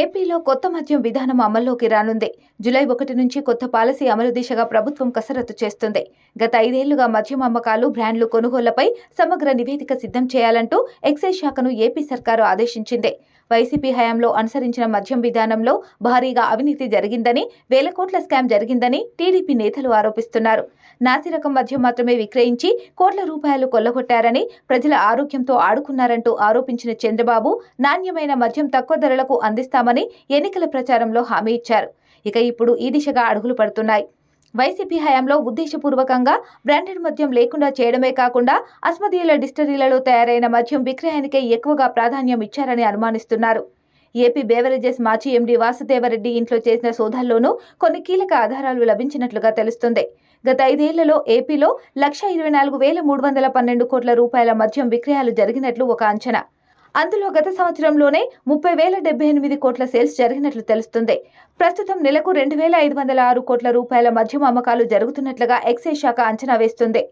ఏపీలో కొత్త మద్యం విధానం అమల్లోకి రానుంది. జులై ఒకటి నుంచి కొత్త పాలసీ అమలు దిశగా ప్రభుత్వం కసరత్తు చేస్తుంది. గత ఐదేళ్ళుగా మద్యం అమ్మకాలు బ్రాండ్లు కొనుగోళ్ళపై సమగ్ర నివేదిక సిద్ధం చేయాలంటూ ఎక్సైజ్ శాఖను ఏపీ సర్కారు ఆదేశించింది. వైసీపీ హయాంలో అనుసరించిన మద్యం విధానంలో భారీగా అవినీతి జరిగిందని వేల కోట్ల స్కామ్ జరిగిందని టీడీపీ నేతలు ఆరోపిస్తున్నారు. నాసిరకం మద్యం మాత్రమే విక్రయించి కోట్ల రూపాయలు కొల్లగొట్టారని ప్రజల ఆరోగ్యంతో ఆడుకున్నారంటూ ఆరోపించిన చంద్రబాబు నాణ్యమైన మద్యం తక్కువ ధరలకు అందిస్తామని ఎన్నికల ప్రచారంలో హామీ ఇచ్చారు. ఇక ఇప్పుడు ఈ దిశగా అడుగులు పడుతున్నాయి. వైసీపీ హయాంలో ఉద్దేశపూర్వకంగా బ్రాండెడ్ మద్యం లేకుండా చేయడమే కాకుండా అస్మదీయుల డిస్టరీలలో తయారైన మద్యం విక్రయానికే ఎక్కువగా ప్రాధాన్యం ఇచ్చారని అనుమానిస్తున్నారు. ఏపీ బేవరేజెస్ మాజీ ఎండీ వాసుదేవరెడ్డి ఇంట్లో చేసిన శోధల్లోనూ కొన్ని కీలక ఆధారాలు లభించినట్లుగా తెలుస్తుంది. గత ఐదేళ్ళలో ఏపీలో లక్ష ఇరవై నాలుగు వేల మూడు వందల పన్నెండు కోట్ల రూపాయల మద్యం విక్రయాలు జరిగినట్లు ఒక అంచనా. అందులో గత సంవత్సరంలోనే ముప్పై వేల డెబ్బై ఎనిమిది కోట్ల సేల్స్ జరిగినట్లు తెలుస్తుంది. ప్రస్తుతం నెలకు రెండు వేల ఐదు వందల ఆరు కోట్ల రూపాయల మద్యం అమ్మకాలు జరుగుతున్నట్లుగా ఎక్సైజ్ శాఖ అంచనా వేస్తుంది.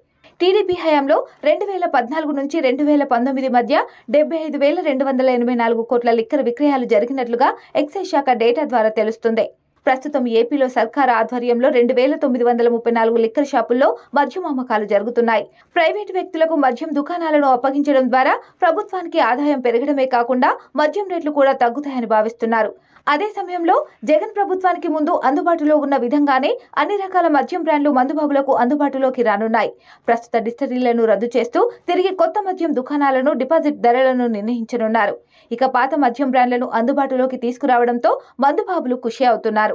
టీడీపీ హయాంలో రెండు వేల పద్నాలుగు నుంచి రెండు వేల పంతొమ్మిది మధ్య డెబ్బై ఐదు వేల రెండు వందల ఎనభై నాలుగు కోట్ల లిక్కర్ విక్రయాలు జరిగినట్లుగా ఎక్సైజ్ శాఖ డేటా ద్వారా తెలుస్తుంది. ప్రస్తుతం ఏపీలో సర్కార్ ఆధ్వర్యంలో రెండు వేల తొమ్మిది వందల ముప్పై నాలుగు లిక్కర్ షాపుల్లో మద్యం అమ్మకాలు జరుగుతున్నాయి. ప్రైవేటు వ్యక్తులకు మద్యం దుకాణాలను అప్పగించడం ద్వారా ప్రభుత్వానికి ఆదాయం పెరగడమే కాకుండా మద్యం రేట్లు కూడా తగ్గుతాయని భావిస్తున్నారు. అదే సమయంలో జగన్ ప్రభుత్వానికి ముందు అందుబాటులో ఉన్న విధంగానే అన్ని రకాల మద్యం బ్రాండ్లు మందుబాబులకు అందుబాటులోకి రానున్నాయి. ప్రస్తుత డిస్టరీలను రద్దు చేస్తూ తిరిగి కొత్త మద్యం దుకాణాలను డిపాజిట్ ధరలను నిర్ణయించనున్నారు. ఇక పాత మద్యం బ్రాండ్లను అందుబాటులోకి తీసుకురావడంతో మందుబాబులు ఖుషి అవుతున్నారు.